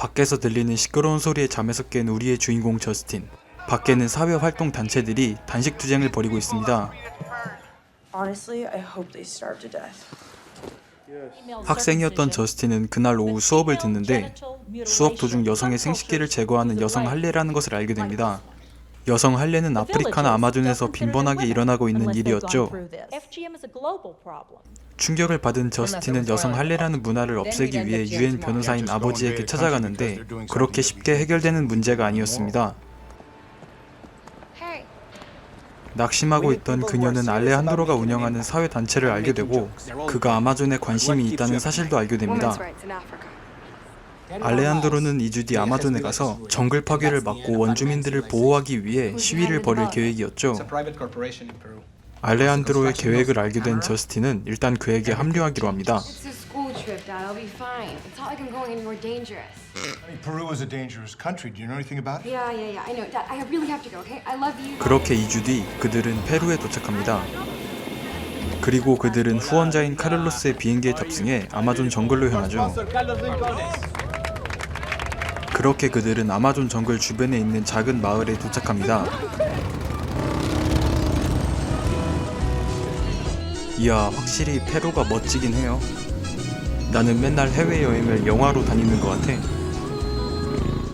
밖에서 들리는 시끄러운 소리에 잠에서 깬 우리의 주인공 저스틴. 밖에는 사회 활동 단체들이 단식 투쟁을 벌이고 있습니다. 학생이었던 저스틴은 그날 오후 수업을 듣는데 수업 도중 여성의 생식기를 제거하는 여성 할례라는 것을 알게 됩니다. 여성 할례는 아프리카나 아마존에서 빈번하게 일어나고 있는 일이었죠. 충격을 받은 저스틴은 여성 할례라는 문화를 없애기 위해 유엔 변호사인 아버지에게 찾아가는데 그렇게 쉽게 해결되는 문제가 아니었습니다. 낙심하고 있던 그녀는 알레 한드로가 운영하는 사회 단체를 알게 되고 그가 아마존에 관심이 있다는 사실도 알게 됩니다. 알레한드로는 2주 뒤 아마존에 가서 정글 파괴를 막고 원주민들을 보호하기 위해 시위를 벌일 계획이었죠. 알레한드로의 계획을 알게 된 저스틴은 일단 그에게 합류하기로 합니다. 그렇게 2주 뒤 그들은 페루에 도착합니다. 그리고 그들은 후원자인 카를로스의 비행기에 탑승해 아마존 정글로 향하죠. 그렇게 그들은 아마존 정글 주변에 있는 작은 마을에 도착합니다. 이야, 확실히 페루가 멋지긴 해요. 나는 맨날 해외여행을 영화로 다니는 것 같아.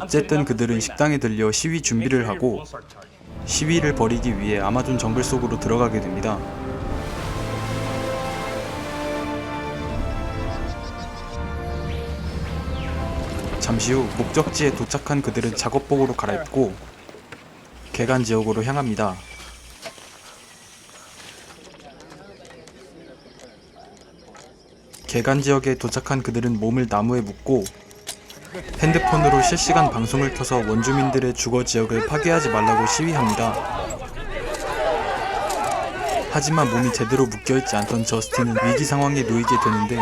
어쨌든 그들은 식당에 들려 시위 준비를 하고 시위를 벌이기 위해 아마존 정글 속으로 들어가게 됩니다. 잠시 후 목적지에 도착한 그들은 작업복으로 갈아입고 개간 지역으로 향합니다. 개간 지역에 도착한 그들은 몸을 나무에 묶고 핸드폰으로 실시간 방송을 켜서 원주민들의 주거 지역을 파괴하지 말라고 시위합니다. 하지만 몸이 제대로 묶여있지 않던 저스틴은 위기 상황에 놓이게 되는데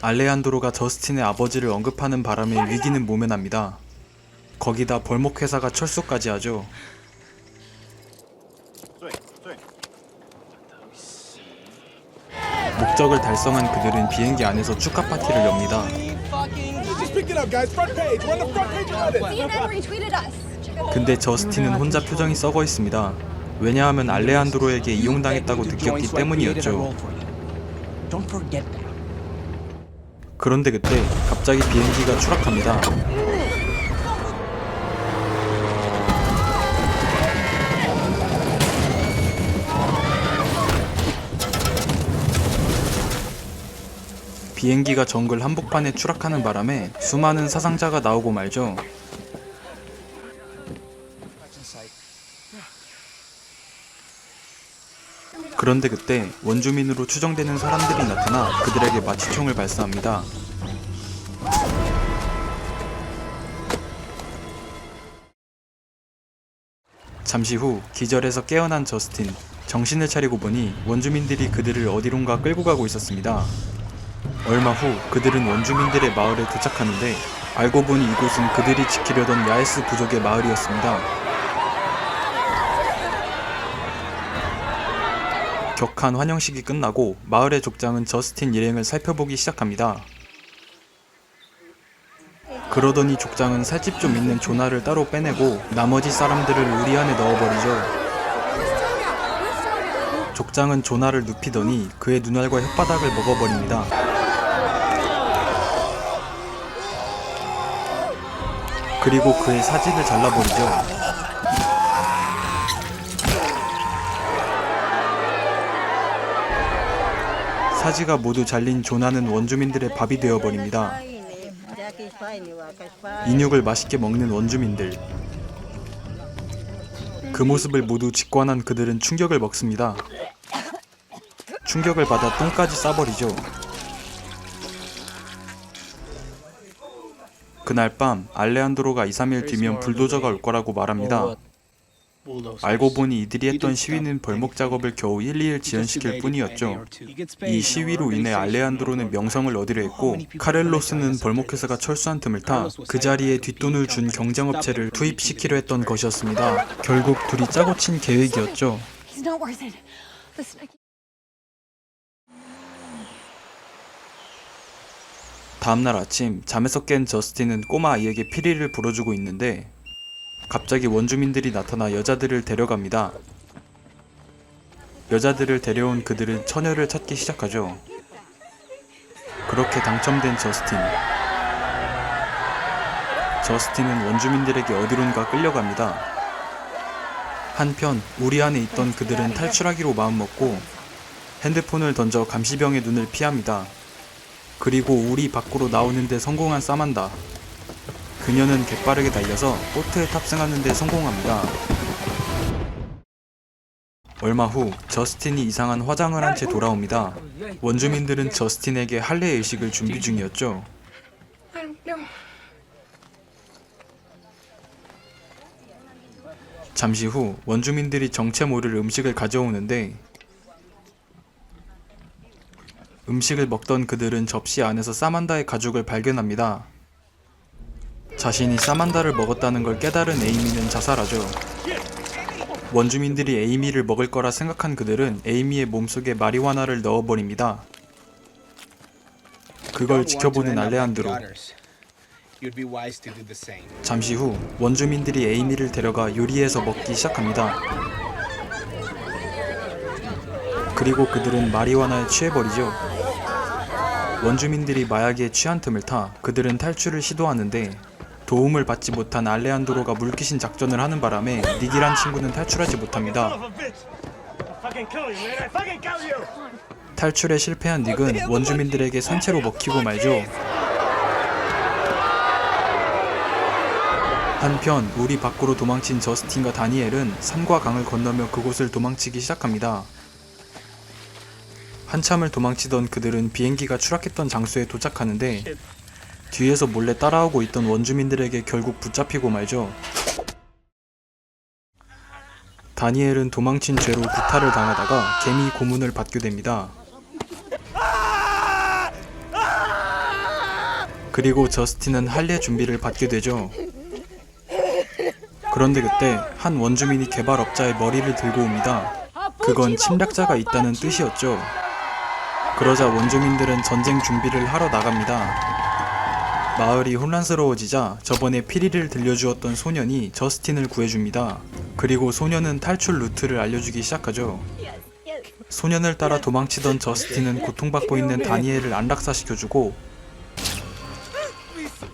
알레한드로가 저스틴의 아버지를 언급하는 바람에 위기는 모면합니다. 거기다 벌목 회사가 철수까지 하죠. 목적을 달성한 그들은 비행기 안에서 축하 파티를 엽니다. Just pick it up, guys. Front page. We're on the front page of it. CNN retweeted us. 근데 저스틴은 혼자 표정이 썩어 있습니다. 왜냐하면 알레한드로에게 이용당했다고 느꼈기 때문이었죠. Don't forget that. 그런데 그때 갑자기 비행기가 추락합니다. 비행기가 정글 한복판에 추락하는 바람에 수많은 사상자가 나오고 말죠. 그런데 그때 원주민으로 추정되는 사람들이 나타나 그들에게 마취총을 발사합니다. 잠시 후 기절해서 깨어난 저스틴 정신을 차리고 보니 원주민들이 그들을 어디론가 끌고 가고 있었습니다. 얼마 후 그들은 원주민들의 마을에 도착하는데 알고 보니 이곳은 그들이 지키려던 야에스 부족의 마을이었습니다. 격한 환영식이 끝나고 마을의 족장은 저스틴 일행을 살펴보기 시작합니다. 그러더니 족장은 살집 좀 있는 조나를 따로 빼내고 나머지 사람들을 우리 안에 넣어버리죠. 족장은 조나를 눕히더니 그의 눈알과 혓바닥을 먹어버립니다. 그리고 그의 사직을 잘라버리죠. 사지가 모두 잘린 조나는 원주민들의 밥이 되어버립니다. 인육을 맛있게 먹는 원주민들. 그 모습을 모두 직관한 그들은 충격을 먹습니다. 충격을 받아 똥까지 싸버리죠. 그날 밤 알레한드로가 2, 3일 뒤면 불도저가 올 거라고 말합니다. 알고 보니 이들이 했던 시위는 벌목 작업을 겨우 1, 2일 지연시킬 뿐이었죠. 이 시위로 인해 알레한드로는 명성을 얻으려 했고 카렐로스는 벌목 회사가 철수한 틈을 타 그 자리에 뒷돈을 준 경쟁업체를 투입시키려 했던 것이었습니다. 결국 둘이 짜고 친 계획이었죠. 다음날 아침 잠에서 깬 저스틴은 꼬마 아이에게 피리를 불어주고 있는데 갑자기 원주민들이 나타나 여자들을 데려갑니다. 여자들을 데려온 그들은 처녀를 찾기 시작하죠. 그렇게 당첨된 저스틴. 저스틴은 원주민들에게 어디론가 끌려갑니다. 한편 우리 안에 있던 그들은 탈출하기로 마음먹고 핸드폰을 던져 감시병의 눈을 피합니다. 그리고 우리 밖으로 나오는데 성공한 사만다. 그녀는 개빠르게 달려서 보트에 탑승하는 데 성공합니다. 얼마 후 저스틴이 이상한 화장을 한 채 돌아옵니다. 원주민들은 저스틴에게 할례 의식을 준비 중이었죠. 잠시 후 원주민들이 정체 모를 음식을 가져오는데 음식을 먹던 그들은 접시 안에서 사만다의 가죽을 발견합니다. 자신이 사만다를 먹었다는 걸 깨달은 에이미는 자살하죠. 원주민들이 에이미를 먹을 거라 생각한 그들은 에이미의 몸속에 마리화나를 넣어버립니다. 그걸 지켜보는 알레한드로. 잠시 후 원주민들이 에이미를 데려가 요리해서 먹기 시작합니다. 그리고 그들은 마리화나에 취해버리죠. 원주민들이 마약에 취한 틈을 타 그들은 탈출을 시도하는데 도움을 받지 못한 알레한드로가 물귀신 작전을 하는 바람에 닉이란 친구는 탈출하지 못합니다. 탈출에 실패한 닉은 원주민들에게 산채로 먹히고 말죠. 한편 우리 밖으로 도망친 저스틴과 다니엘은 산과 강을 건너며 그곳을 도망치기 시작합니다. 한참을 도망치던 그들은 비행기가 추락했던 장소에 도착하는데 뒤에서 몰래 따라오고 있던 원주민들에게 결국 붙잡히고 말죠. 다니엘은 도망친 죄로 구타를 당하다가 개미 고문을 받게 됩니다. 그리고 저스틴은 할례 준비를 받게 되죠. 그런데 그때 한 원주민이 개발업자의 머리를 들고 옵니다. 그건 침략자가 있다는 뜻이었죠. 그러자 원주민들은 전쟁 준비를 하러 나갑니다. 마을이 혼란스러워지자 저번에 피리를 들려주었던 소년이 저스틴을 구해줍니다. 그리고 소년은 탈출 루트를 알려주기 시작하죠. 소년을 따라 도망치던 저스틴은 고통받고 있는 다니엘을 안락사시켜주고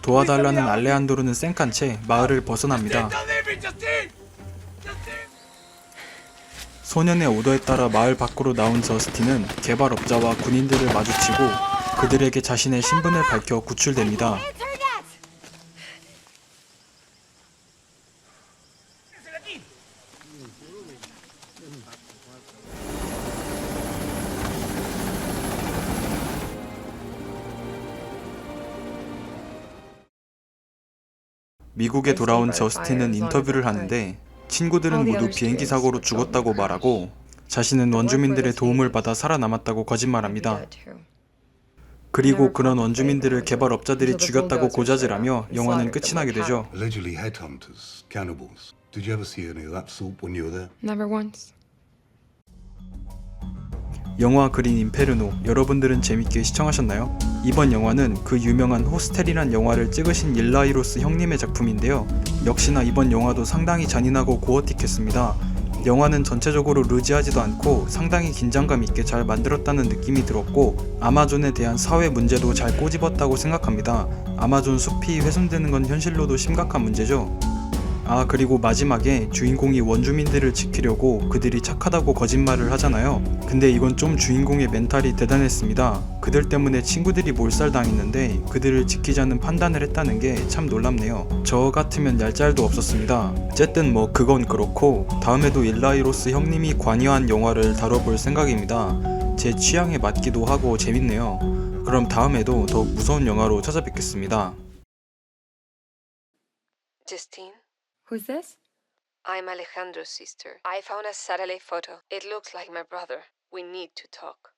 도와달라는 알레한도르는 쌩깐 채 마을을 벗어납니다. 소년의 오더에 따라 마을 밖으로 나온 저스틴은 개발업자와 군인들을 마주치고 그들에게 자신의 신분을 밝혀 구출됩니다. 미국에 돌아온 저스틴은 인터뷰를 하는데 친구들은 모두 비행기 사고로 죽었다고 말하고 자신은 원주민들의 도움을 받아 살아남았다고 거짓말합니다. 그리고 그런 원주민들을 개발업자들이 죽였다고 고자질하며 영화는 끝이 나게 되죠. Allegedly headhunters, cannibals. Did you ever see any of that sort when you were there? Never once. 영화 그린 임페르노 여러분들은 재밌게 시청하셨나요? 이번 영화는 그 유명한 호스텔이란 영화를 찍으신 일라이로스 형님의 작품인데요. 역시나 이번 영화도 상당히 잔인하고 고어틱했습니다. 영화는 전체적으로 루지하지도 않고 상당히 긴장감 있게 잘 만들었다는 느낌이 들었고 아마존에 대한 사회 문제도 잘 꼬집었다고 생각합니다. 아마존 숲이 훼손되는 건 현실로도 심각한 문제죠. 아 그리고 마지막에 주인공이 원주민들을 지키려고 그들이 착하다고 거짓말을 하잖아요. 근데 이건 좀 주인공의 멘탈이 대단했습니다. 그들 때문에 친구들이 몰살당했는데 그들을 지키자는 판단을 했다는 게 참 놀랍네요. 저 같으면 얄짤도 없었습니다. 어쨌든 뭐 그건 그렇고 다음에도 일라이로스 형님이 관여한 영화를 다뤄볼 생각입니다. 제 취향에 맞기도 하고 재밌네요. 그럼 다음에도 더욱 무서운 영화로 찾아뵙겠습니다. Justine, Who's this? I'm Alejandro's sister. I found a satellite photo. It looks like my brother. We need to talk.